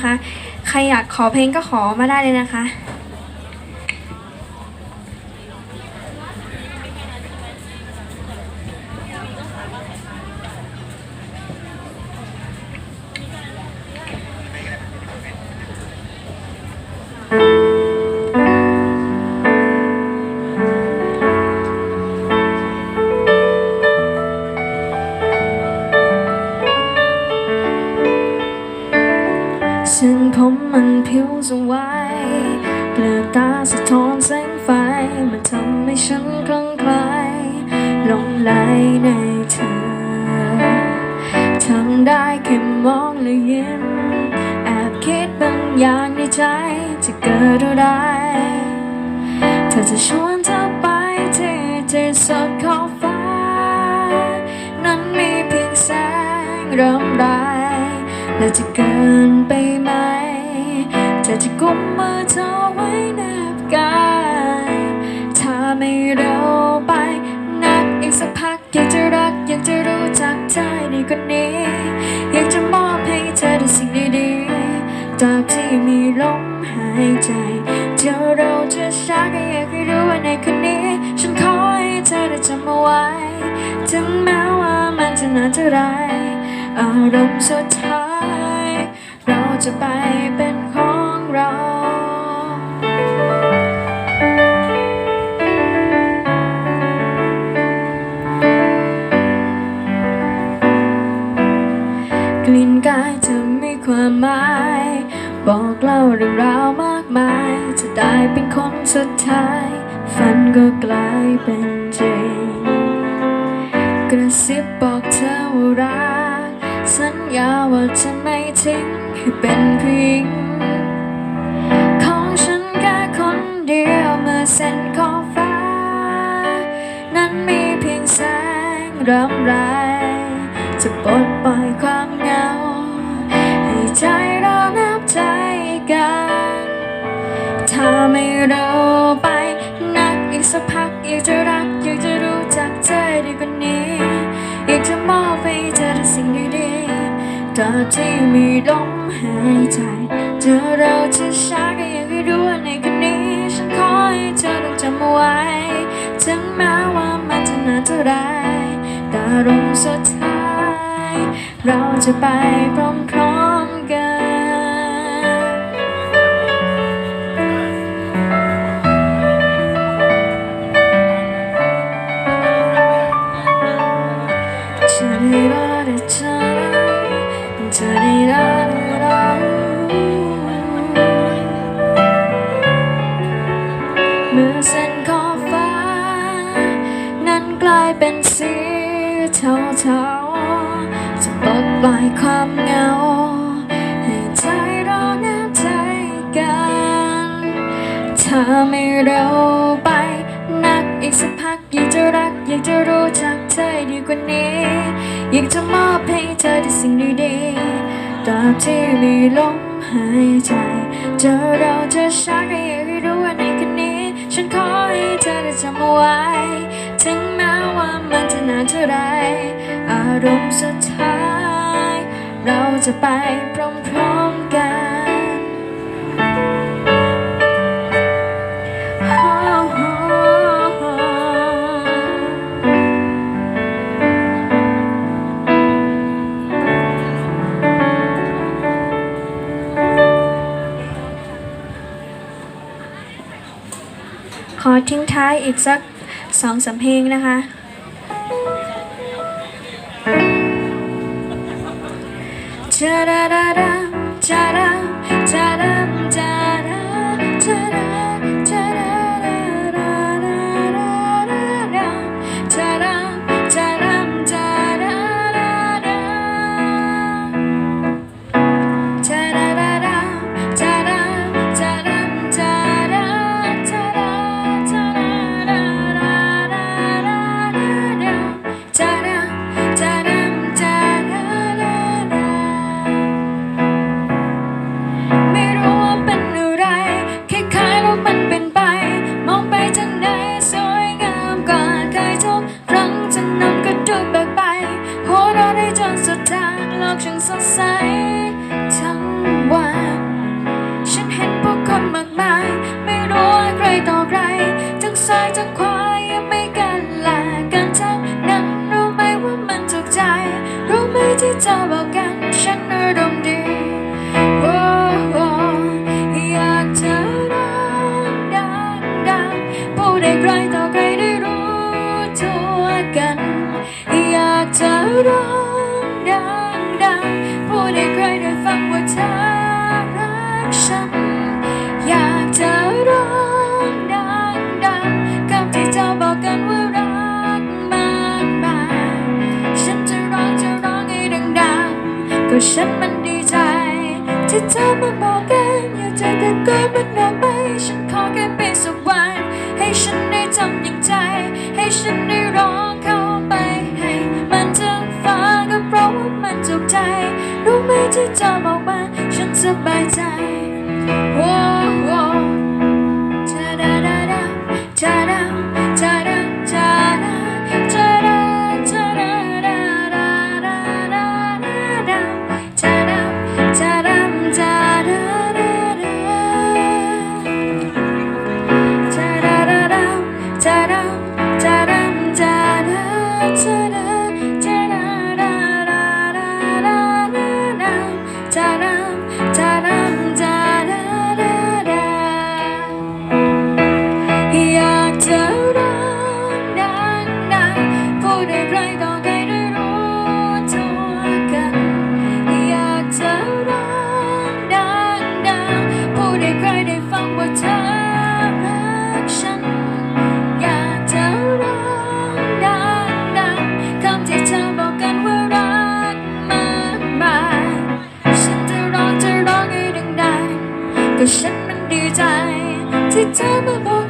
นะคะ ใครอยากขอเพลงก็ขอมาได้เลยนะคะ ซึ่งผมมันผิวสวยเปลือกตาสะท้อนแสงไฟมันทำให้ฉันคลั่งไคล้หลงไหลในเธอทำได้แค่มองและยิ้มแอบคิดบางอย่างในใจจะเกิดอะไรเธอจะชวนเธอไปที่ที่สุดของฟ้า นั้นมีเพียงแสงเริ่มไรและจะเกินไปไหมเธอจะกุมมือเธอไว้แนบกายถ้าไม่เร็วไปนักอีกสักพักอยากจะรักอยากจะรู้จักเธอในคนนี้ อยากจะมอบให้เธอแต่สิ่งดีๆตราบที่มีลมหายใจเดี๋ยวเราจะช้าก็อยากให้รู้ว่าในคนนี้ ฉันขอให้เธอได้จำเอาไว้ ถึงแม้ว่ามันจะนานเท่าไรอารมณ์สุดท้าย จะไปเป็นของเรากลิ่นกายจะมีความหมาย บอกเล่าเรื่องราวมากมาย จะได้เป็นคนสุดท้าย ฝันก็กลายเป็นจริง กระซิบบอกเธอว่ารัก สัญญาว่าจะไม่ทิ้งให้เป็นผู้หญิงของฉันแค่คนเดียวเมื่อเส้นขอบฟ้า นั้นมีเพียงแสงรำไร จะปลดปล่อยความเหงา ให้ใจเรานับใจกัน ถ้าไม่เร็วไปนักอีกสักพักอยากจะรักอยากจะรู้จักเธอดีกว่านี้อยากจะมอบให้เธอแต่สิ่งดี ๆตราที่มีลมหายใจเจอเราจะช้าก็ยังให้รู้ว่าในคืนนี้ ฉันขอให้เธอต้องจำเอาไว้ ถึงแม้ว่ามันจะนานเท่าไรแต่อารมสุดท้าย เราจะไปพร้อมๆ ถ้าไม่เร็วไป นักอีกสักพักอยากจะรัก อยากจะรู้จักเธอดีกว่านี้ อยากจะมอบให้เธอแต่สิ่งดีๆตราบที่มีลมหายใจเจอเราจะช้าก็อยากให้รู้ว่าในคนนี้ ฉันขอให้เธอได้จำเอาไว้ ถึงแม้ว่ามันจะนานเท่าไร อารมณ์สุดท้าย เราจะไปพร้อมๆ ขอทิ้งท้ายอีกสักสองสาเพลงนะคะจาดา ที่เธอมาบอกกันอย่ากจตะโกนมันออกไป ฉันขอแค่เป็นสักวันให้ฉันได้ทำอย่างใจ ให้ฉันได้ร้องเข้าไปให้มันถึงฟ้าก็เพราะว่ามันถูกใจ รู้ไหมที่เธอบอกมาฉันสบายใจ ก็ฉันมันดีใจ ที่เธอมาบอก